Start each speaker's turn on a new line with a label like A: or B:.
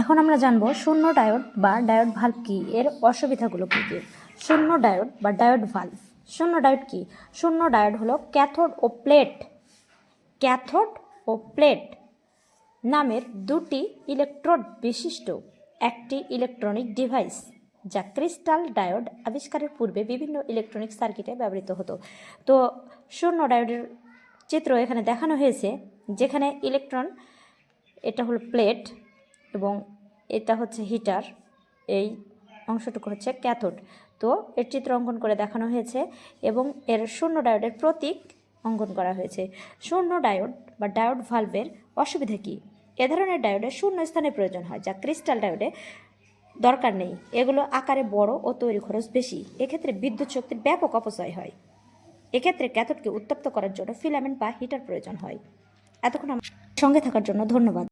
A: এখন আমরা জানব শূন্য ডায়োড বা ডায়োড ভাল্ব কি? এর অসুবিধাগুলো কী কী? শূন্য ডায়োড বা ডায়োড ভাল্ব শূন্য ডায়োড কি? শূন্য ডায়োড হলো ক্যাথোড ও প্লেট। ক্যাথোড ও প্লেট নামের দুটি ইলেকট্রোড বিশিষ্ট একটি ইলেকট্রনিক ডিভাইস, যা ক্রিস্টাল ডায়োড আবিষ্কারের পূর্বে বিভিন্ন ইলেকট্রনিক সার্কিটে ব্যবহৃত হতো। তো শূন্য ডায়োডের চিত্র এখানে দেখানো হয়েছে, যেখানে ইলেকট্রন, এটা হলো প্লেট এবং এটা হচ্ছে হিটার, এই অংশটুকু হচ্ছে ক্যাথোড। তো এর চিত্র অঙ্কন করে দেখানো হয়েছে এবং এর শূন্য ডায়োডের প্রতীক অঙ্কন করা হয়েছে। শূন্য ডায়োড বা ডায়োড ভালভের অসুবিধা কী? এ ধরনের ডায়োডের শূন্য স্থানে প্রয়োজন হয়, যা ক্রিস্টাল ডায়োডে দরকার নেই। এগুলো আকারে বড় ও তৈরি খরচ বেশি। এক্ষেত্রে বিদ্যুৎ শক্তির ব্যাপক অপচয় হয়। এক্ষেত্রে ক্যাথোডকে উত্তপ্ত করার জন্য ফিলামেন্ট বা হিটার প্রয়োজন হয়। এতক্ষণ আমার সঙ্গে থাকার জন্য ধন্যবাদ।